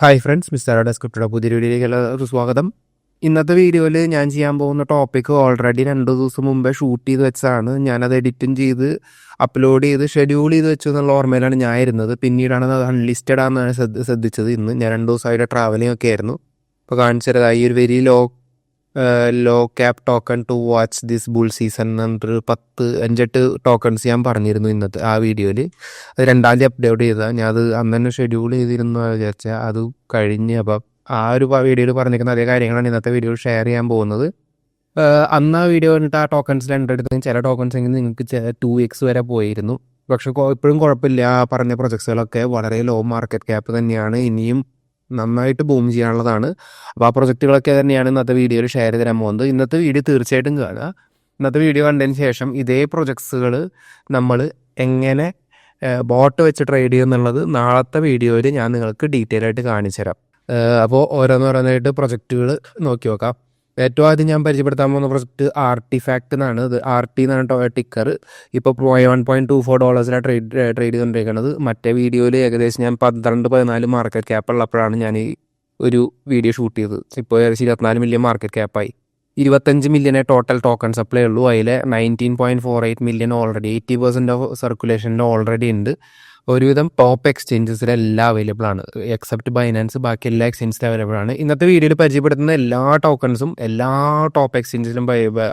Hi friends mister ഡെസ്ക്രിപ്റ്റഡ് പുതിയ വീഡിയോയിലേക്ക് സ്വാഗതം. ഇന്നത്തെ വീഡിയോയിൽ ഞാൻ ചെയ്യാൻ പോകുന്ന ടോപ്പിക് ഓൾറെഡി രണ്ട് ദിവസം മുമ്പേ ഷൂട്ട് ചെയ്ത് വെച്ചതാണ്. ഞാനത് എഡിറ്റും ചെയ്ത് അപ്ലോഡ് ചെയ്ത് ഷെഡ്യൂൾ ചെയ്ത് വെച്ചു എന്നുള്ള ഓർമ്മയിലാണ് ഞാൻ ഇരുന്നത്. പിന്നീടാണ് അത് അൺലിസ്റ്റഡ് ആണെന്നാണ് ശ്രദ്ധ ശ്രദ്ധിച്ചത്. ഇന്ന് ഞാൻ രണ്ട് ദിവസമായിട്ട് ട്രാവലിംഗ് ഒക്കെ ആയിരുന്നു. അപ്പോൾ കാണിച്ചത് ഈ ഒരു very low low cap token to watch this bull season എന്നൊരു പത്ത് അഞ്ചെട്ട് ടോക്കൺസ് ഞാൻ പറഞ്ഞിരുന്നു ഇന്നത്തെ ആ വീഡിയോയിൽ അത് രണ്ടാം തീയതി അപ്ഡേറ്റ് ചെയ്താൽ ഞാൻ അത് അന്ന് തന്നെ ഷെഡ്യൂൾ ചെയ്തിരുന്നു വിചാരിച്ചാൽ അത് കഴിഞ്ഞ് അപ്പം ആ ഒരു വീഡിയോയിൽ പറഞ്ഞിരിക്കുന്ന അതേ കാര്യങ്ങളാണ് ഇന്നത്തെ വീഡിയോയിൽ ഷെയർ ചെയ്യാൻ പോകുന്നത്. അന്ന് ആ വീഡിയോ കണ്ടിട്ട് ആ ടോക്കൺസിൽ എടുത്ത് ചില ടോക്കൺസ് എങ്കിൽ നിങ്ങൾക്ക് ടു എക്സ് വരെ പോയിരുന്നു. പക്ഷെ ഇപ്പോഴും കുഴപ്പമില്ല. ആ പറഞ്ഞ പ്രൊജക്ട്സുകളൊക്കെ വളരെ ലോ മാർക്കറ്റ് ക്യാപ്പ് തന്നെയാണ്. ഇനിയും നന്നായിട്ട് ബൂം ചെയ്യാനുള്ളതാണ്. അപ്പോൾ ആ പ്രൊജക്റ്റുകളൊക്കെ തന്നെയാണ് ഇന്നത്തെ വീഡിയോയിൽ ഷെയർ ചെയ്ത് തരാൻ പോകുന്നത്. ഇന്നത്തെ വീഡിയോ തീർച്ചയായിട്ടും കാണുക. ഇന്നത്തെ വീഡിയോ കണ്ടതിന് ശേഷം ഇതേ പ്രൊജക്ട്സുകൾ നമ്മൾ എങ്ങനെ ബോട്ട് വെച്ച് ട്രേഡ് ചെയ്യുന്നുള്ളത് നാളത്തെ വീഡിയോയിൽ ഞാൻ നിങ്ങൾക്ക് ഡീറ്റെയിൽ ആയിട്ട് കാണിച്ചു തരാം. അപ്പോൾ ഓരോന്നോരോന്നായിട്ട് പ്രൊജക്റ്റുകൾ നോക്കി നോക്കാം. ഏറ്റവും ആദ്യം ഞാൻ പരിചയപ്പെടുത്താൻ പോകുന്ന പ്രൊജക്റ്റ് ആർട്ടിഫാക്ട് എന്നാണ്. ഇത് ആർ ടി എന്നാണ് ടിക്കർ ഇപ്പോൾ വൺ പോയിന്റ് ടു ഫോർ ഡോളേഴ്സിലാണ് ട്രേഡ് ട്രേഡ് ചെയ്തുകൊണ്ടിരിക്കുന്നത് മറ്റേ വീഡിയോയിൽ ഏകദേശം ഞാൻ പന്ത്രണ്ട് പതിനാല് മാർക്കറ്റ് ക്യാപ്പ് ഉള്ളപ്പോഴാണ് ഞാൻ ഈ ഒരു വീഡിയോ ഷൂട്ട് ചെയ്തത്. ഇപ്പോൾ ഏകദേശം ഇരുപത്തിനാല് മില്യൺ മാർക്കറ്റ് ക്യാപ്പായി ഇരുപത്തഞ്ച് മില്യനെ ടോട്ടൽ ടോക്കൺ സപ്ലൈ ഉള്ളൂ. അതിൽ nineteen point four eight million already eighty percent of സർക്കുലേഷനിൽ already ഉണ്ട്. ഒരുവിധം ടോപ്പ് എക്സ്ചേഞ്ചസിൽ എല്ലാം അവൈലബിൾ ആണ്. എക്സെപ്റ്റ് ബൈനാൻസ് ബാക്കി എല്ലാ എക്സ്ചേഞ്ചസിലും അവൈലബിൾ ആണ്. ഇന്നത്തെ വീഡിയോയിൽ പരിചയപ്പെടുത്തുന്ന എല്ലാ ടോക്കൺസും എല്ലാ ടോപ്പ് എക്സ്ചേഞ്ചസിലും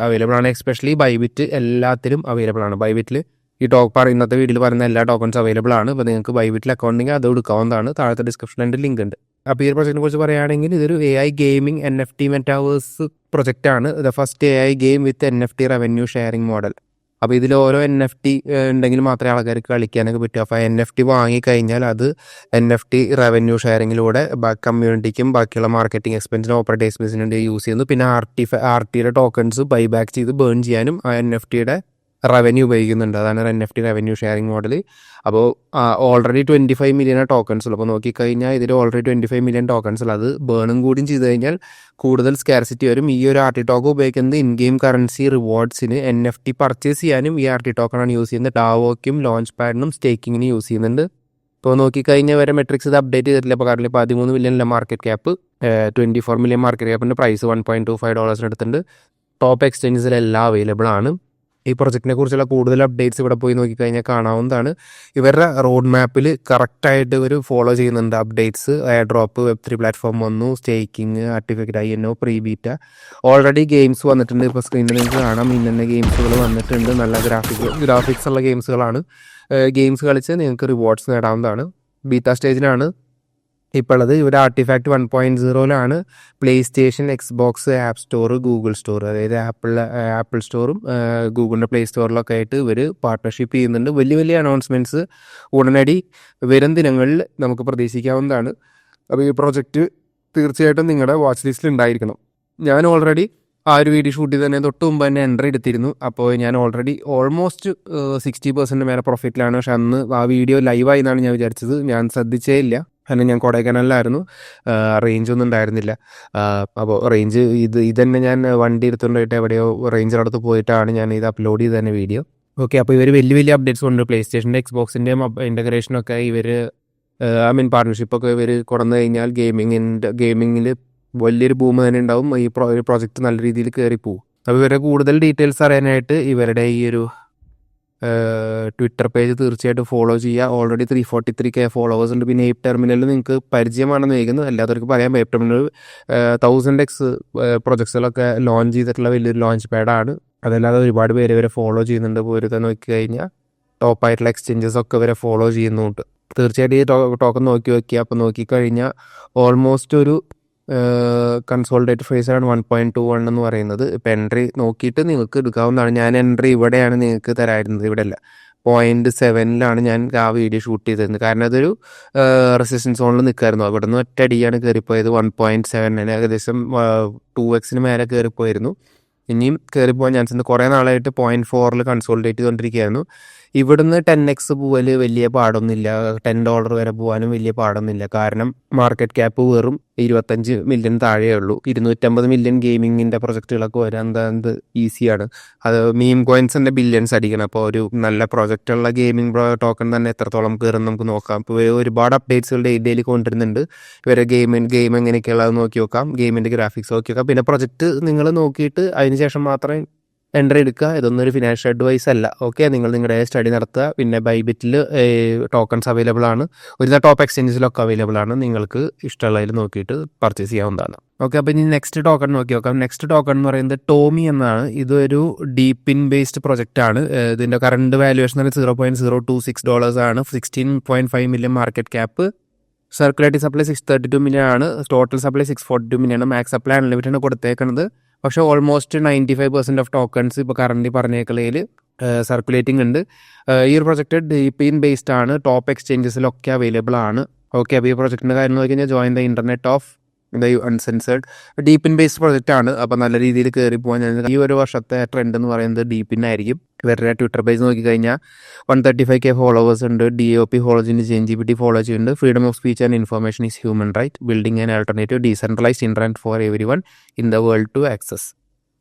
അവൈലബിൾ ആണ്. എസ്പെഷ്യലി ബൈബിറ്റ് എല്ലാത്തിലും അവൈലബിൾ ആണ്. ബൈബിറ്റിൽ ഈ ടോക്ക് ഇന്നത്തെ വീഡിയോയിൽ പറയുന്ന എല്ലാ ടോക്കൺസ് അവൈലബിൾ ആണ്. അപ്പോൾ നിങ്ങൾക്ക് ബൈബിറ്റിൽ അക്കൗണ്ട് ഉണ്ടെങ്കിൽ അത് എടുക്കാവുന്നതാണ്. താഴത്തെ ഡിസ്ക്രിപ്ഷനിൽ ലിങ്ക് ഉണ്ട്. അപ്പോൾ ഈ ഒരു പ്രൊജക്റ്റിനെ കുറിച്ച് പറയുകയാണെങ്കിൽ ഇതൊരു A I gaming N F T metaverse project ആണ്. The first A I game with N F T revenue sharing model അപ്പോൾ ഇതിൽ ഓരോ എൻ എഫ് ടി ഉണ്ടെങ്കിൽ മാത്രമേ ആൾക്കാർക്ക് കളിക്കാനൊക്കെ പറ്റൂ. അപ്പോൾ എൻ എഫ് ടി വാങ്ങിക്കഴിഞ്ഞാൽ അത് എൻ എഫ് ടി റവന്യൂ ഷെയറിങ്ങിലൂടെ കമ്മ്യൂണിറ്റിക്കും ബാക്കിയുള്ള മാർക്കറ്റിംഗ് എക്സ്പെൻസിനും ഓപ്പറേറ്റ് എക്സ്പെൻസിനും യൂസ് ചെയ്യുന്നു. പിന്നെ ആർ ടി ആർ ടിയുടെ ടോക്കൺസ് ബൈ ബാക്ക് ചെയ്ത് ബേൺ ചെയ്യാനും ആ എൻ എഫ് ടിയുടെ റവന്യൂ ഉപയോഗിക്കുന്നുണ്ട്. അതാണ് N F T revenue sharing model അപ്പോൾ already twenty five million tokens ഉള്ളൂ. അപ്പോൾ നോക്കിക്കഴിഞ്ഞാൽ ഇതിൽ already twenty five million tokens ഉള്ളത് അത് ബേണും കൂടിയും ചെയ്ത് കഴിഞ്ഞാൽ കൂടുതൽ സ്കാർസിറ്റി വരും. ഈ ഒരു ആർ ടി ടോക്ക് ഉപയോഗിക്കുന്നത് ഇൻ ഗെയിം കറൻസി റിവാർഡ്സിന് എൻ എഫ് ടി പർച്ചേസ് ചെയ്യാനും ഈ ആർ ടി ടോക്കണാണ് യൂസ് ചെയ്യുന്നത്. ഡാവോക്കും ലോഞ്ച് പാഡിനും സ്റ്റേക്കിങ്ങിനും യൂസ് ചെയ്യുന്നുണ്ട്. ഇപ്പോൾ നോക്കിക്കഴിഞ്ഞാൽ വരെ മെട്രിക്സ് ഇത് അപ്ഡേറ്റ് ചെയ്തിട്ടില്ല. അപ്പോൾ കാരണം പതിമൂന്ന് മില്യണിലെ market cap twenty four million market ക്യാപ്പിന്റെ price one point two five ഡോളേഴ്സിന് എടുത്തിട്ടുണ്ട്. ടോപ്പ് എക്സ്ചേഞ്ചസിലെല്ലാം അവൈലബിൾ ആണ്. ഈ പ്രൊജക്റ്റിനെ കുറിച്ചുള്ള കൂടുതൽ അപ്ഡേറ്റ്സ് ഇവിടെ പോയി നോക്കിക്കഴിഞ്ഞാൽ കാണാവുന്നതാണ്. ഇവരുടെ റോഡ് മാപ്പിൽ കറക്റ്റായിട്ട് ഇവർ ഫോളോ ചെയ്യുന്നുണ്ട് updates airdrop web three platform വന്നു staking artifact I N O pre beta already games വന്നിട്ടുണ്ട് ഇപ്പോൾ സ്ക്രീനിൽ നിങ്ങൾക്ക് കാണാം. ഇന്ന ഗെയിംസുകൾ വന്നിട്ടുണ്ട്. നല്ല ഗ്രാഫിക്സ് ഗ്രാഫിക്സ് ഉള്ള ഗെയിംസുകളാണ് ഗെയിംസ് കളിച്ച് നിങ്ങൾക്ക് റിവാർഡ്സ് നേടാവുന്നതാണ്. ബീറ്റ സ്റ്റേജിലാണ് ഇപ്പോൾ ഉള്ളത് ഇവിടെ artifact one point സീറോയിലാണ് PlayStation Xbox app store Google store അതായത് ആപ്പിൾ ആപ്പിൾ സ്റ്റോറും ഗൂഗിളിന്റെ പ്ലേ സ്റ്റോറിലൊക്കെ ആയിട്ട് ഇവർ പാർട്ട്ണർഷിപ്പ് ചെയ്യുന്നുണ്ട്. വലിയ വലിയ അനൗൺസ്മെന്റ്സ് ഉടനടി വരും ദിനങ്ങളിൽ നമുക്ക് പ്രതീക്ഷിക്കാവുന്നതാണ്. അപ്പോൾ ഈ പ്രോജക്റ്റ് തീർച്ചയായിട്ടും നിങ്ങളുടെ വാച്ച് ലിസ്റ്റിൽ ഉണ്ടായിരിക്കണം ഞാൻ ഓൾറെഡി ആ ഒരു വീഡിയോ ഷൂട്ട് ചെയ്ത് തന്നെ തൊട്ട് മുമ്പ് തന്നെ എൻട്രി എടുത്തിരുന്നു. അപ്പോൾ ഞാൻ ഓൾറെഡി ഓൾമോസ്റ്റ് സിക്സ്റ്റി പെർസെന്റ് മേലെ പ്രോഫിറ്റിലാണ് പക്ഷെ അന്ന് ആ വീഡിയോ ലൈവായി എന്നാണ് ഞാൻ വിചാരിച്ചത്. ഞാൻ ശ്രദ്ധിച്ചേ ഇല്ല. കാരണം ഞാൻ കൊടൈക്കനാലിലായിരുന്നു. റേഞ്ച് ഒന്നും ഉണ്ടായിരുന്നില്ല. അപ്പോൾ റേഞ്ച് ഇത് ഇതന്നെ ഞാൻ വണ്ടി എടുത്തുകൊണ്ടായിട്ട് എവിടെയോ റേഞ്ചിന്റെ അടുത്ത് പോയിട്ടാണ് ഞാൻ ഇത് അപ്ലോഡ് ചെയ്ത് തന്നെ വീഡിയോ ഓക്കെ അപ്പോൾ ഇവർ വലിയ വലിയ അപ്ഡേറ്റ്സ് ഉണ്ട്. പ്ലേ സ്റ്റേഷന്റെ എക്സ്ബോക്സിന്റെയും ഇന്റഗ്രേഷനൊക്കെ ഇവർ ഐ മീൻ പാർട്ണർഷിപ്പൊക്കെ ഇവർ കുറന്നു കഴിഞ്ഞാൽ ഗെയിമിങ്ങിന്റെ ഗെയിമിങ്ങിൽ വലിയൊരു ഭൂമി തന്നെ ഉണ്ടാവും. ഈ പ്രോജക്റ്റ് നല്ല രീതിയിൽ കയറി പോകും അപ്പോൾ ഇവരെ കൂടുതൽ ഡീറ്റെയിൽസ് അറിയാനായിട്ട് ഇവരുടെ ഈ ഒരു ട്വിറ്റർ പേജ് തീർച്ചയായിട്ടും ഫോളോ ചെയ്യുക. Already three forty three K followers ഉണ്ട്. പിന്നെ ഏപ്പ് ടെർമിനലിൽ നിങ്ങൾക്ക് പരിചയമാണെന്ന് ചോദിക്കുന്നത് അല്ലാത്തവർക്ക് പറയാം ഏപ്പ് ടെർമിനൽ തൗസൻഡ് എക്സ് പ്രൊജക്ട്സുകളൊക്കെ ലോഞ്ച് ചെയ്തിട്ടുള്ള വലിയൊരു ലോഞ്ച് പാഡാണ് അതല്ലാതെ ഒരുപാട് പേര് ഇവരെ ഫോളോ ചെയ്യുന്നുണ്ട്. പോരുത നോക്കി കഴിഞ്ഞാൽ ടോപ്പായിട്ടുള്ള എക്സ്ചേഞ്ചസ് ഒക്കെ ഇവരെ ഫോളോ ചെയ്യുന്നുണ്ട്. തീർച്ചയായിട്ടും ഈ ടോക്കൺ നോക്കി നോക്കി അപ്പോൾ നോക്കിക്കഴിഞ്ഞാൽ ഓൾമോസ്റ്റ് ഒരു കൺസോൾട്ടേറ്റ് ആണ് വൺ പോയിന്റ് ടു വൺ എന്ന് പറയുന്നത്. ഇപ്പം എൻട്രി നോക്കിയിട്ട് നിങ്ങൾക്ക് എടുക്കാവുന്നതാണ്. ഞാൻ എൻട്രി ഇവിടെയാണ് നിങ്ങൾക്ക് തരായിരുന്നത് ഇവിടെ അല്ല പോയിന്റ് സെവനിലാണ് ഞാൻ ആ വീഡിയോ ഷൂട്ട് ചെയ്തിരുന്നത്. കാരണം അതൊരു റെസിസ്റ്റൻസ് സോണിൽ നിൽക്കായിരുന്നു. അവിടെ നിന്ന് ഒറ്റയടിയാണ് കയറിപ്പോയത് വൺ പോയിന്റ് സെവൻ ഏകദേശം ടു എക്സിന് മേലെ കയറിപ്പോയിരുന്നു ഇനിയും കയറിപ്പോകാൻ ചാൻസ് ഉണ്ട്. കുറേ നാളായിട്ട് പോയിന്റ് ഫോറിൽ കൺസോൾഡേറ്റ് ചെയ്തുകൊണ്ടിരിക്കുകയായിരുന്നു. ഇവിടുന്ന് ടെൻ എക്സ് പോവൽ വലിയ പാടൊന്നുമില്ല. ടെൻ ഡോളർ വരെ പോകാനും വലിയ പാടൊന്നുമില്ല. കാരണം മാർക്കറ്റ് ക്യാപ്പ് വെറും ഇരുപത്തഞ്ച് മില്യൺ താഴെയേ ഉള്ളൂ. ഇരുന്നൂറ്റമ്പത് മില്യൺ ഗെയിമിങ്ങിന്റെ പ്രൊജക്റ്റുകളൊക്കെ വരാൻ എന്താ ഈസിയാണ് അത് മീം കോയിൻസിന്റെ ബില്യൺസ് അടിക്കണം. അപ്പോൾ ഒരു നല്ല പ്രൊജക്റ്റുള്ള ഗെയിമിംഗ് ടോക്കൺ തന്നെ എത്രത്തോളം കയറും നമുക്ക് നോക്കാം. ഇപ്പോൾ ഒരുപാട് അപ്ഡേറ്റ്സുകൾ ഡെയിലി കൊണ്ടുവരുന്നുണ്ട്. ഇവരെ ഗെയിമിൻ ഗെയിം എങ്ങനെയൊക്കെയുള്ളത് നോക്കി നോക്കാം. ഗെയിമിന്റെ ഗ്രാഫിക്സ് നോക്കി നോക്കാം. പിന്നെ പ്രൊജക്റ്റ് നിങ്ങൾ നോക്കിയിട്ട് അതിന് ശേഷം മാത്രമേ എൻട്രി എടുക്കുക. ഇതൊന്നും ഒരു ഫിനാൻഷ്യൽ അഡ്വൈസ് അല്ല. ഓക്കെ നിങ്ങൾ നിങ്ങളുടെ സ്റ്റഡി നടത്തുക. പിന്നെ ബൈബിറ്റിൽ ടോക്കൺസ് അവൈലബിൾ ആണ്. ഒരു ടോപ്പ് എക്സ്ചേഞ്ചസിലൊക്കെ അവൈലബിൾ ആണ്. നിങ്ങൾക്ക് ഇഷ്ടമുള്ളതിൽ നോക്കിയിട്ട് പർച്ചേസ് ചെയ്യാവുന്നതാണ്. ഓക്കെ അപ്പോൾ ഇനി നെക്സ്റ്റ് ടോക്കൺ നോക്കി നോക്കാം. നെക്സ്റ്റ് ടോക്കൺ എന്ന് പറയുന്നത് ടോമി എന്നാണ്. ഇതൊരു ഡീപ്പിൻ ബേസ്ഡ് പ്രൊജക്റ്റ് ആണ്. ഇതിന്റെ current valuation zero point zero two six dollars ആണ്. Sixteen point five million market cap circulated supply six thirty two million ആണ്. Total supply six forty two million ആണ്. മാക്സ് സപ്ലൈ അൺലിമിറ്റഡ് കൊടുത്തേക്കുന്നത് പക്ഷേ almost ninety five percent of tokens ഇപ്പോൾ current പറഞ്ഞേക്കളയിൽ circulating ഉണ്ട്. ഈ ഒരു പ്രൊജക്റ്റ് ഡീപ്പിൻ ബേസ്ഡ് ആണ്. ടോപ്പ് എക്സ്ചേഞ്ചസിലൊക്കെ അവൈലബിൾ ആണ്. ഓക്കെ അപ്പോൾ ഈ പ്രൊജക്റ്റിന്റെ കാര്യം നോക്കി കഴിഞ്ഞാൽ join the internet of uncensored DePIN based project ആണ്. അപ്പോൾ നല്ല രീതിയിൽ കയറി പോകാൻ ഈ ഒരു വർഷത്തെ ട്രെൻഡ് എന്ന് പറയുന്നത് ഡീപ്പിൻ ആയിരിക്കും ഇവരുടെ ട്വിറ്റർ പേജ് നോക്കിക്കഴിഞ്ഞാൽ one thirty five K followers ഉണ്ട്. ഡി ഒ പി ഫോളോ ചെയ്യുന്നുണ്ട്. J N G P T follow ചെയ്യുന്നുണ്ട്. Freedom of speech and information is human right building and alternative decentralised internet for everyone in the world to access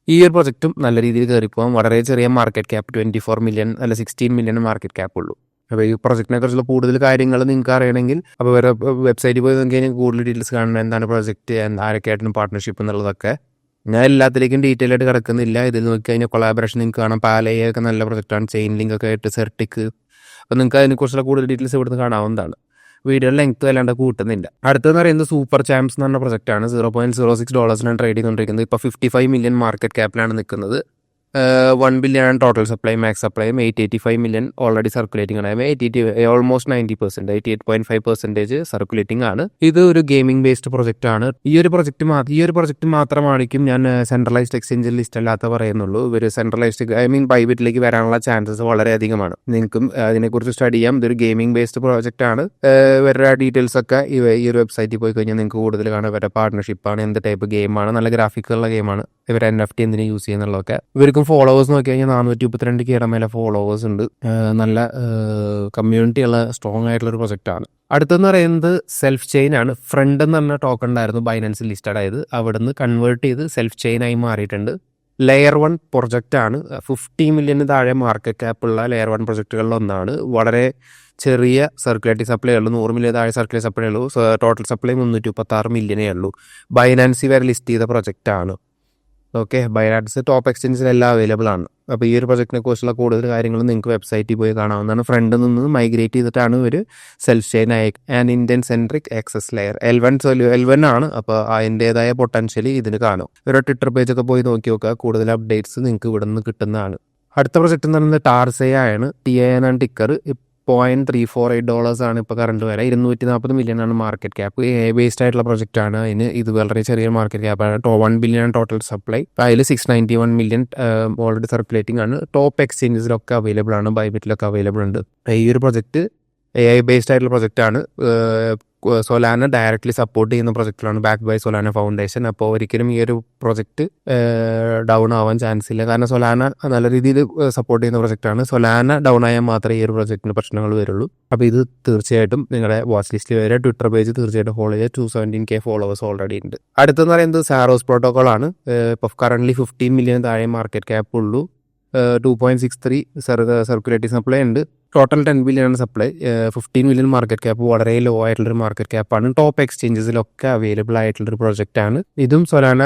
ഈ ഒരു പ്രൊജക്റ്റും നല്ല രീതിയിൽ കയറിപ്പോകാം വളരെ ചെറിയ market cap twenty four million അല്ല സിക്സ്റ്റീൻ മില്യൺ മാർക്കറ്റ് ക്യാപ്പ് ഉള്ളൂ. അപ്പോൾ ഈ പ്രൊജക്റ്റിനെ കുറിച്ചുള്ള കൂടുതൽ കാര്യങ്ങൾ നിങ്ങൾക്ക് അറിയണമെങ്കിൽ അപ്പോൾ വേറെ വെബ്സൈറ്റിൽ പോയി നോക്കി കഴിഞ്ഞാൽ കൂടുതൽ ഡീറ്റെയിൽസ് കാണണം. എന്താണ് പ്രൊജക്റ്റ് ആരൊക്കെയായിട്ടും പാർട്ട്ണർഷിപ്പ് എന്നുള്ളതൊക്കെ. ഞാൻ എല്ലാത്തിലേക്കും ഡീറ്റെയിൽ ആയിട്ട് കിടക്കുന്നില്ല. ഇതിൽ നോക്കി കഴിഞ്ഞാൽ കൊളാബറേഷൻ നിങ്ങൾക്ക് കാണാം. പാലയൊക്കെ നല്ല പ്രൊജക്റ്റാണ് ചെയിൻ ലിങ്ക് ഒക്കെ ആയിട്ട് സെർട്ടിക്ക് അപ്പോൾ നിങ്ങൾക്ക് അതിനെക്കുറിച്ചുള്ള കൂടുതൽ ഡീറ്റെയിൽസ് ഇവിടുന്ന് കാണാവുന്നതാണ്. വീഡിയോ ലെങ്ത് വല്ലാണ്ട് കൂട്ടുന്നില്ല. അടുത്തെന്ന് പറയുന്നത് സൂപ്പർ ചാമ്പ്സ് എന്ന് പറഞ്ഞ പ്രൊജക്റ്റാണ് സീറോ പോയിന്റ് സീറോ സിക്സ് ഡോളേഴ്സിനാണ് ട്രേഡ് ചെയ്തുകൊണ്ടിരിക്കുന്നത്. ഇപ്പോൾ ഫിഫ്റ്റി ഫൈവ് മില്യൺ മാർക്കറ്റ് ക്യാപ്പിലാണ് നിൽക്കുന്നത്. വൺ ബില്യൺ ആണ് total supply max സപ്ലൈയും eight eighty five million already circulating ആണ്. Eighty eighty almost ninety percent eighty eight point five percentage circulating ആണ്. ഇത് ഒരു ഗെയിമിംഗ് ബേസ്ഡ് പ്രൊജക്റ്റ് ആണ്. ഈ ഒരു പ്രൊജക്റ്റ് ഈ ഒരു പ്രൊജക്റ്റ് മാത്രമായിരിക്കും ഞാൻ സെൻട്രലൈസ്ഡ് എക്സ്ചേഞ്ചിൽ ലിസ്റ്റ് അല്ലാത്ത പറയുന്നുള്ളൂ. ഇവർ സെൻട്രലൈസ്ഡ് ഐ മീൻ പ്രൈവറ്റിലേക്ക് വരാനുള്ള ചാൻസസ് വളരെ അധികമാണ് നിങ്ങൾക്കും അതിനെക്കുറിച്ച് സ്റ്റഡി ചെയ്യാം. ഇതൊരു ഗെയിമിംഗ് ബേസ്ഡ് പ്രോജക്റ്റ് ആണ്. ഇവരുടെ ഡീറ്റെയിൽസ് ഒക്കെ ഈ ഒരു വെബ്സൈറ്റിൽ പോയി കഴിഞ്ഞാൽ നിങ്ങൾക്ക് കൂടുതൽ കാണാം. ഇവരുടെ പാർട്ട്ണർഷിപ്പാണ് എന്ത് ടൈപ്പ് ഗെയിമാണ് നല്ല ഗ്രാഫിക്കുള്ള ഗെയിമാണ് ഇവർ എൻ എഫ് ടി എന്തിനു യൂസ് ചെയ്യുന്നുള്ളതൊക്കെ. ഇവർക്കും ഫോളോവേഴ്സ് നോക്കി കഴിഞ്ഞാൽ നാനൂറ്റി മുപ്പത്തിരണ്ട് കെയുടെ ഫോളോവേഴ്സ് ഉണ്ട്. നല്ല കമ്മ്യൂണിറ്റി ഉള്ള സ്ട്രോങ് ആയിട്ടുള്ള ഒരു പ്രൊജക്റ്റാണ് അടുത്തെന്ന് പറയുന്നത് സെൽഫ് ചെയിൻ ആണ്. ഫ്രണ്ട് എന്ന് പറഞ്ഞ ടോക്കൺ ഉണ്ടായിരുന്നു ബൈനാൻസിൽ ലിസ്റ്റഡ് ആയത്. അവിടുന്ന് കൺവേർട്ട് ചെയ്ത് സെൽഫ് ചെയിൻ ആയി മാറിയിട്ടുണ്ട്. ലെയർ വൺ പ്രൊജക്റ്റ് ആണ്. ഫിഫ്റ്റി മില്യന് താഴെ മാർക്കറ്റ് ക്യാപ്പ് ഉള്ള ലെയർ വൺ പ്രൊജക്റ്റുകളിൽ ഒന്നാണ്. വളരെ ചെറിയ സർക്കുലേറ്റീവ് സപ്ലൈ ഉള്ളൂ. നൂറ് മില്യൻ താഴെ സർക്കുലേറ്റ് സപ്ലൈ ഉള്ളൂ. ടോട്ടൽ സപ്ലൈ മുന്നൂറ്റി മുപ്പത്തി ആറ് മില്യനേ ഉള്ളൂ. ബൈനാൻസി വരെ ലിസ്റ്റ് ചെയ്ത പ്രൊജക്റ്റ് ആണ്. ഓക്കെ ബൈനാൻസ് ടോപ്പ് എക്സ്ചേഞ്ചിൽ എല്ലാം അവൈലബിൾ ആണ്. അപ്പോൾ ഈ ഒരു പ്രൊജക്റ്റിനെ കുറിച്ചുള്ള കൂടുതൽ കാര്യങ്ങൾ നിങ്ങൾക്ക് വെബ്സൈറ്റിൽ പോയി കാണാവുന്നതാണ്. ഫ്രണ്ടിൽ നിന്ന് മൈഗ്രേറ്റ് ചെയ്തിട്ടാണ് ഒരു self chain and Indian centric access layer L one L one ആണ്. അപ്പോൾ അതിന്റെതായ പൊട്ടൻഷ്യലി ഇതിന് കാണും. ഒരു ട്വിറ്റർ പേജൊക്കെ പോയി നോക്കി നോക്കുക. കൂടുതൽ അപ്ഡേറ്റ്സ് നിങ്ങൾക്ക് ഇവിടെ നിന്ന് കിട്ടുന്നതാണ്. അടുത്ത പ്രൊജക്റ്റ് എന്ന് പറയുന്നത് ടാർസയ ആണ്. ടി എ എൻ ആണ് ticker point three four eight dollars ആണ് ഇപ്പോൾ കറണ്ട് വില. ഇരുന്നൂറ്റി നാൽപ്പത് മില്യൺ ആണ് മാർക്കറ്റ് ക്യാപ്പ് എ ബേസ്ഡ് ആയിട്ടുള്ള പ്രൊജക്റ്റ് ആണ്. അതിന് ഇത് വളരെ ചെറിയ മാർക്കറ്റ് ക്യാപ്പാണ് ടോ വൺ ബില്യൺ ആണ് ടോട്ടൽ സപ്ലൈ അതിൽ six ninety one million already circulating ആണ്. ടോപ്പ് എക്സ്ചേഞ്ചസിലൊക്കെ അവൈലബിൾ ആണ്. ബൈബിറ്റിലൊക്കെ അവൈലബിൾ ഉണ്ട്. ഈ ഒരു പ്രൊജക്റ്റ് എ ഐ ബേസ്ഡ് ആയിട്ടുള്ള പ്രൊജക്റ്റാണ് സൊലാന ഡയറക്റ്റ്ലി സപ്പോർട്ട് ചെയ്യുന്ന പ്രൊജക്റ്റിലാണ് ബാക്ക് ബൈ സൊലാന ഫൗണ്ടേഷൻ അപ്പോൾ ഒരിക്കലും ഈ ഒരു പ്രൊജക്റ്റ് ഡൗൺ ആവാൻ ചാൻസ് ഇല്ല. കാരണം സൊലാന നല്ല രീതിയിൽ സപ്പോർട്ട് ചെയ്യുന്ന പ്രൊജക്റ്റാണ് സൊലാന ഡൗൺ ആയാൽ മാത്രമേ ഈ ഒരു പ്രൊജക്റ്റിന് പ്രശ്നങ്ങൾ വരുള്ളൂ. അപ്പോൾ ഇത് തീർച്ചയായിട്ടും നിങ്ങളുടെ വാച്ച് ലിസ്റ്റിൽ വരെ ട്വിറ്റർ പേജ് തീർച്ചയായിട്ടും ഫോളോ ചെയ്യുക two seventeen K followers already ഉണ്ട്. അടുത്തെന്ന് പറയുന്നത് സാറോസ് പ്രോട്ടോകോൾ ആണ്. ഇപ്പോൾ കറന്റ് ഫിഫ്റ്റീൻ മില്യൺ താഴെ മാർക്കറ്റ് ക്യാപ്പ് ഉള്ളൂ. Two point six three circulative supply ഉണ്ട്. ടോട്ടൽ ടെൻ ബില്യൺ ആണ് supply fifteen billion market cap വളരെ ലോ ആയിട്ടുള്ളൊരു മാർക്കറ്റ് ക്യാപ്പാണ് ടോപ്പ് എക്സ്ചേഞ്ചസിലൊക്കെ അവൈലബിൾ ആയിട്ടുള്ളൊരു പ്രൊജക്റ്റ് ആണ്. ഇതും സൊലാന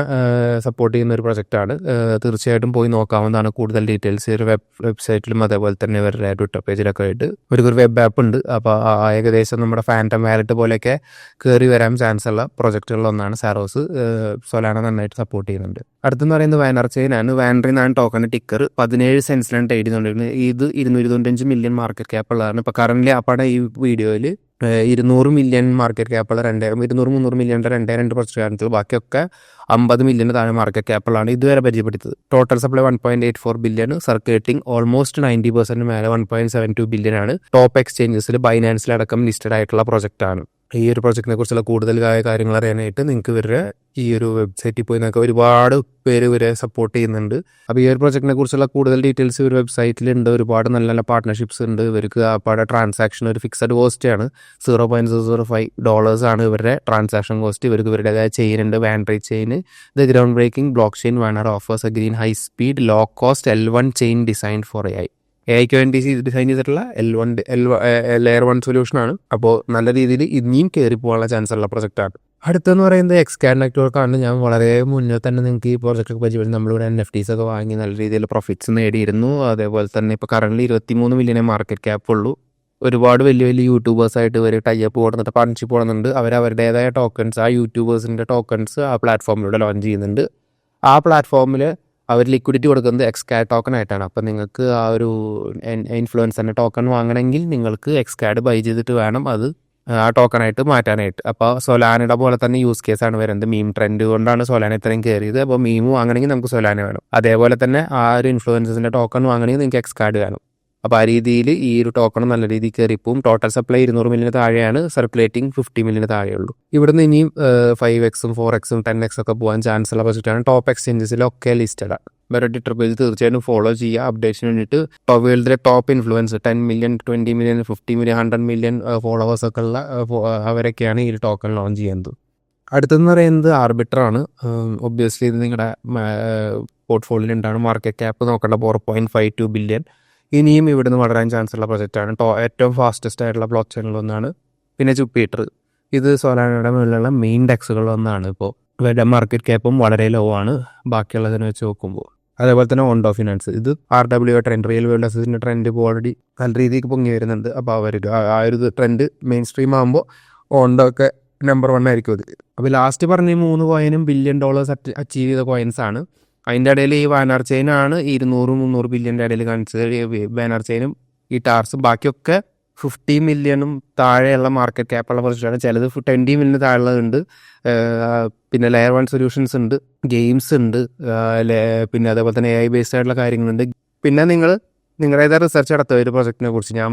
സപ്പോർട്ട് ചെയ്യുന്ന ഒരു പ്രൊജക്റ്റ് ആണ്. തീർച്ചയായിട്ടും പോയി നോക്കാവുന്നതാണ് കൂടുതൽ ഡീറ്റെയിൽസ് ഒരു വെബ് വെബ്സൈറ്റിലും അതേപോലെ തന്നെ ഇവരുടെ ട്വിറ്റർ പേജിലൊക്കെ ആയിട്ട്. ഒരു ഒരു വെബ് ആപ്പ് ഉണ്ട് അപ്പോൾ ഏകദേശം നമ്മുടെ ഫാന്റം വാലറ്റ് പോലെയൊക്കെ കയറി വരാൻ ചാൻസ് ഉള്ള പ്രൊജക്റ്റുകളിലൊന്നാണ് സാറോസ് സൊലാന നന്നായിട്ട് സപ്പോർട്ട് ചെയ്യുന്നുണ്ട്. അടുത്തെന്ന് പറയുന്നത് വാനർ ചെയിൻ ആണ്. വാനറിൽ ടോക്കൺ ടിക്കർ പതിനേഴ് സെൻസിലാണ് ട്രേഡ് ചെയ്തുകൊണ്ടിരിക്കുന്നത് ഇത് ഇരുന്നൂറ്റി തൊണ്ണൂറ്റഞ്ച് മില്യൺ മാർക്കറ്റ് ക്യാപ്പ് ഉള്ളതാണ്. ഇപ്പോൾ കറന്റ് ആപ്പാണ് ഈ വീഡിയോയിൽ ഇരുന്നൂറ് മില്യൺ മാർക്കറ്റ് ക്യാപ്പുള്ള രണ്ടേ ഇരുന്നൂറ് മുന്നൂറ് മില്യന്റെ രണ്ടേ രണ്ട് പെർസെന്റ് കാരണത്തിൽ ബാക്കിയൊക്കെ അമ്പത് മില്യന് താഴെ മാർക്കറ്റ് ക്യാപ്പുള്ളതാണ് ഇതുവരെ പരിചയപ്പെടുത്തത് total supply one point eight four billion circulating almost ninety percent മേലെ one point seven two billion ആണ്. ടോപ്പ് എക്സ്ചേഞ്ചസിൽ ബൈനാൻസിലടക്കം ലിസ്റ്റഡ് ആയിട്ടുള്ള പ്രോജക്റ്റാണ് ഈ ഒരു പ്രൊജക്റ്റിനെ കുറിച്ചുള്ള കൂടുതൽ കാര്യങ്ങൾ അറിയാനായിട്ട് നിങ്ങൾക്ക് ഇവരുടെ ഈ ഒരു വെബ്സൈറ്റിൽ പോയി നിങ്ങൾക്ക് ഒരുപാട് പേര് ഇവരെ സപ്പോർട്ട് ചെയ്യുന്നുണ്ട്. അപ്പോൾ ഈ ഒരു പ്രൊജക്റ്റിനെ കുറിച്ചുള്ള കൂടുതൽ ഡീറ്റെയിൽസ് ഒരു വെബ്സൈറ്റിലുണ്ട് ഒരുപാട് നല്ല നല്ല പാർട്ട്ണർഷിപ്സ് ഉണ്ട്. ഇവർക്ക് അപ്പാടെ ട്രാൻസാക്ഷൻ ഒരു ഫിക്സഡ് കോസ്റ്റ് ആണ്. Zero point zero five dollars ആണ് ഇവരുടെ ട്രാൻസാക്ഷൻ കോസ്റ്റ് ഇവർക്ക് ഇവരുടേതായ ചെയിൻ ഉണ്ട്. Vanry chain the groundbreaking blockchain Vanar offers a green high speed low cost L one chain design for A I A ഐക്ക് വേണ്ടി design ചെയ്തിട്ടുള്ള L one L layer one solution ആണ്. അപ്പോൾ നല്ല രീതിയിൽ ഇനിയും കയറി പോകാനുള്ള ചാൻസ് ഉള്ള പ്രൊജക്റ്റാണ് അടുത്തെന്ന് പറയുന്നത് എക്സ്കാഡ് നെറ്റ്വർക്കാണ് ഞാൻ വളരെ മുന്നേ തന്നെ നിങ്ങൾക്ക് ഈ പ്രോജക്റ്റ് പരിചയം നമ്മളിവിടെ എൻ എഫ് ടീസ് ഒക്കെ വാങ്ങി നല്ല രീതിയിൽ പ്രോഫിറ്റ്സ് നേടിയിരുന്നു. അതേപോലെ തന്നെ ഇപ്പോൾ കറന്റ് ഇരുപത്തി മൂന്ന് മില്യനെ മാർക്കറ്റ് ക്യാപ്പ് ഉള്ളൂ. ഒരുപാട് വലിയ വലിയ യൂട്യൂബേഴ്സായിട്ട് ഇവർ ടൈപ്പ് കൊടുത്തിട്ട് പാർട്ണർഷിപ്പ് കൊടുക്കുന്നുണ്ട് അവർ അവരുടേതായ ടോക്കൺസ് ആ യൂട്യൂബേഴ്സിന്റെ ടോക്കൺസ് ആ പ്ലാറ്റ്ഫോമിലൂടെ ലോഞ്ച് ചെയ്യുന്നുണ്ട്. ആ പ്ലാറ്റ്ഫോമിൽ അവർ ലിക്വിഡിറ്റി കൊടുക്കുന്നത് എക്സ്കാഡ് ടോക്കൺ ആയിട്ടാണ്. അപ്പോൾ നിങ്ങൾക്ക് ആ ഒരു ഇൻഫ്ലുവൻസറിന്റെ ടോക്കൺ വാങ്ങണമെങ്കിൽ നിങ്ങൾക്ക് എക്സ്കാഡ് ബൈ ചെയ്തിട്ട് വേണം അത് ആ ടോക്കണായിട്ട് മാറ്റാനായിട്ട്. അപ്പോൾ സൊലാനയുടെ പോലെ തന്നെ യൂസ് കേസ് ആണ് വരുന്നത്. മീം ട്രെൻഡ് കൊണ്ടാണ് സൊലാന ഇത്രയും കയറിയത്. അപ്പോൾ മീം വാങ്ങണമെങ്കിൽ നമുക്ക് സൊലാന വേണം. അതേപോലെ തന്നെ ആ ഒരു ഇൻഫ്ലുവൻസസിന്റെ ടോക്കൺ വാങ്ങണമെങ്കിൽ നിങ്ങൾക്ക് എക്സ്കാഡ് വേണം. അപ്പോൾ ആ രീതിയിൽ ഈ ഒരു ടോക്കൺ നല്ല രീതിയിൽ കയറിപ്പോവും. ടോട്ടൽ സപ്ലൈ ഇരുന്നൂറ് മില്ലിന് താഴെയാണ്. സർക്കുലേറ്റിംഗ് ഫിഫ്റ്റി മില്ലിന് താഴെയുള്ളൂ. ഇവിടുന്ന് ഇനിയും ഫൈവ് എക്സും ഫോർ എക്സും ടെൻ എക്സ് ഒക്കെ പോകാൻ ചാൻസ് ഉള്ള പ്രൊജക്റ്റാണ് ടോപ്പ് എക്സ്ചേഞ്ചസിലൊക്കെ ലിസ്റ്റഡ് വേറെ ട്വിറ്റർ പേജ് തീർച്ചയായിട്ടും ഫോളോ ചെയ്യുക. അപ്ഡേഷന് വേണ്ടിയിട്ട് വേൾഡിലെ top influence ten million twenty million fifty million hundred million followers ഒക്കെ ഉള്ള അവരൊക്കെയാണ് ഈ ടോക്കൺ ലോഞ്ച് ചെയ്യുന്നത്. അടുത്തെന്ന് പറയുന്നത് ആർബിറ്റർ ആണ്. ഒബ്വിയസ്ലി ഇത് നിങ്ങളുടെ പോർട്ട്ഫോളിയോ ഉണ്ടാണ് മാർക്കറ്റ് ക്യാപ്പ് നോക്കേണ്ട. Four point five two billion ഇനിയും ഇവിടുന്ന് വളരാൻ ചാൻസ് ഉള്ള പ്രൊജക്റ്റാണ് ടോ ഏറ്റവും ഫാസ്റ്റസ്റ്റ് ആയിട്ടുള്ള ബ്ലോക്ക് ഒന്നാണ് പിന്നെ ജുപ്പീറ്റർ. ഇത് സോലാനയുടെ മുകളിലുള്ള മെയിൻ ഡെക്സുകളൊന്നാണ് ഇപ്പോൾ ഇവരുടെ മാർക്കറ്റ് ക്യാപ്പും വളരെ ലോ ആണ്. ബാക്കിയുള്ളതിനെ വെച്ച് നോക്കുമ്പോൾ അതേപോലെ തന്നെ ഓണ്ടോ ഫിനാൻസ് ഇത് R W trend real world അസസിന്റെ trend ഇപ്പോൾ ഓൾറെഡി നല്ല രീതിക്ക് പൊങ്ങി വരുന്നുണ്ട്. അപ്പോൾ അവർ ആ ഒരു ട്രെൻഡ് മെയിൻ സ്ട്രീം ആകുമ്പോൾ ഓണ്ടോ ഒക്കെ നമ്പർ വൺ ആയിരിക്കും അത് അപ്പോൾ ലാസ്റ്റ് പറഞ്ഞ മൂന്ന് കോയിനും ബില്യൺ ഡോളേഴ്സ് അച്ചീവ് ചെയ്ത കോയിൻസ് ആണ്. അതിന്റെ ഇടയിൽ ഈ വാനാർ ചെയിനാണ് ഇരുന്നൂറ് മുന്നൂറ് ബില്യന്റെ ഇടയിൽ കൺസിഡർ വാനാർ ചെയിനും ഈ ടാർസും ബാക്കിയൊക്കെ ഫിഫ്റ്റി മില്യണും താഴെയുള്ള മാർക്കറ്റ് ക്യാപ്പുള്ള പ്രൊജക്റ്റാണ് ചിലത് ട്വന്റി മില്യൺ താഴെയുള്ളതുണ്ട്. ഏഹ് പിന്നെ ലെയർ വൺ സൊല്യൂഷൻസ് ഉണ്ട് ഗെയിംസ് ഉണ്ട് പിന്നെ അതേപോലെ തന്നെ എ ഐ ബേസ്ഡ് ആയിട്ടുള്ള കാര്യങ്ങളുണ്ട്. പിന്നെ നിങ്ങൾ നിങ്ങളുടേതായ റിസർച്ച് നടത്തുക ഒരു പ്രൊജക്റ്റിനെ കുറിച്ച്. ഞാൻ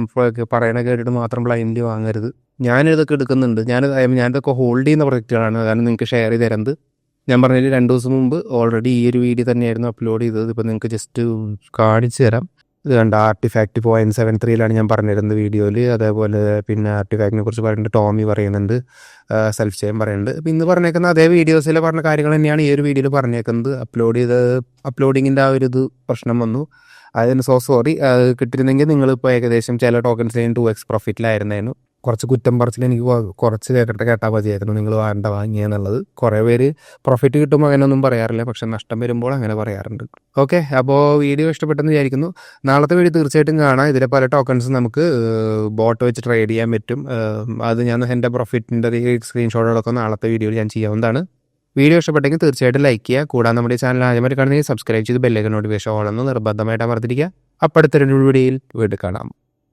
പറയണ കേട്ടിട്ട് മാത്രം ബ്ലൈൻഡ് വാങ്ങരുത്. ഞാനിതൊക്കെ എടുക്കുന്നുണ്ട്. ഞാൻ ഞാനിതൊക്കെ ഹോൾഡ് ചെയ്യുന്ന പ്രൊജക്റ്റുകളാണ് കാരണം നിങ്ങൾക്ക് ഷെയർ ചെയ്ത് തരുന്നത്. ഞാൻ പറഞ്ഞതിൽ രണ്ട് ദിവസം മുമ്പ് ഓൾറെഡി ഈ ഒരു വീഡിയോ തന്നെയായിരുന്നു അപ്ലോഡ് ചെയ്തത്. ഇപ്പോൾ നിങ്ങൾക്ക് ജസ്റ്റ് കാണിച്ചു തരാം. ഇത് കണ്ട ആർട്ടിഫാക്റ്റ് പോയിന്റ് സെവൻ ത്രീയിലാണ് ഞാൻ പറഞ്ഞിരുന്നത് വീഡിയോയിൽ അതേപോലെ പിന്നെ ആർട്ടിഫാക്റ്റിനെ കുറിച്ച് പറയുന്നുണ്ട് ടോമി പറയുന്നുണ്ട്. സെൽഫ് ചെയ്യാൻ പറയുന്നുണ്ട്. അപ്പം ഇന്ന് പറഞ്ഞേക്കുന്ന അതേ വീഡിയോസിൽ പറഞ്ഞ കാര്യങ്ങൾ തന്നെയാണ് ഈ ഒരു വീഡിയോയിൽ പറഞ്ഞേക്കുന്നത്. അപ്ലോഡ് ചെയ്ത അപ്ലോഡിങ്ങിന്റെ ആ ഒരു ഇത് പ്രശ്നം വന്നു. അതിന് സോ സോറി കിട്ടിയിരുന്നെങ്കിൽ നിങ്ങളിപ്പോൾ ഏകദേശം ചില ടോക്കൻസ് ടു എക്സ് പ്രോഫിറ്റിലായിരുന്നേനു കുറച്ച് കുറ്റം പറച്ചിൽ എനിക്ക് കുറച്ച് കേട്ടിട്ട് കേട്ടാൽ മതിയായിരുന്നു നിങ്ങൾ വേണ്ട വാങ്ങിയെന്നുള്ളത്. കുറേ പേര് പ്രോഫിറ്റ് കിട്ടുമ്പോൾ അങ്ങനെയൊന്നും പറയാറില്ല. പക്ഷെ നഷ്ടം വരുമ്പോൾ അങ്ങനെ പറയാറുണ്ട്. ഓക്കെ അപ്പോൾ വീഡിയോ ഇഷ്ടപ്പെട്ടെന്ന് വിചാരിക്കുന്നു. നാളത്തെ വീഡിയോ തീർച്ചയായിട്ടും കാണാം. ഇതിലെ പല ടോക്കൺസ് നമുക്ക് ബോട്ട് വെച്ച് ട്രേഡ് ചെയ്യാൻ പറ്റും. അത് ഞാൻ എന്റെ പ്രോഫിറ്റിന്റെ സ്ക്രീൻഷോട്ടുകളൊക്കെ നാളത്തെ വീഡിയോയിൽ ഞാൻ ചെയ്യാവുന്നതാണ്. വീഡിയോ ഇഷ്ടപ്പെട്ടെങ്കിൽ തീർച്ചയായിട്ടും ലൈക്ക് ചെയ്യുക. കൂടാതെ നമ്മുടെ ചാനൽ ആദ്യമായിട്ട് കാണുന്നെങ്കിൽ സബ്സ്ക്രൈബ് ചെയ്ത് ബെല്ലൈക്കൻ നോട്ടിഫിക്കേഷൻ ഓണെന്ന് നിർബന്ധമായിട്ട് അമർത്തിരിക്കുക അപ്പോഴത്തെ അടുത്തൊരു വീഡിയോയിൽ വീണ്ടും കാണാം.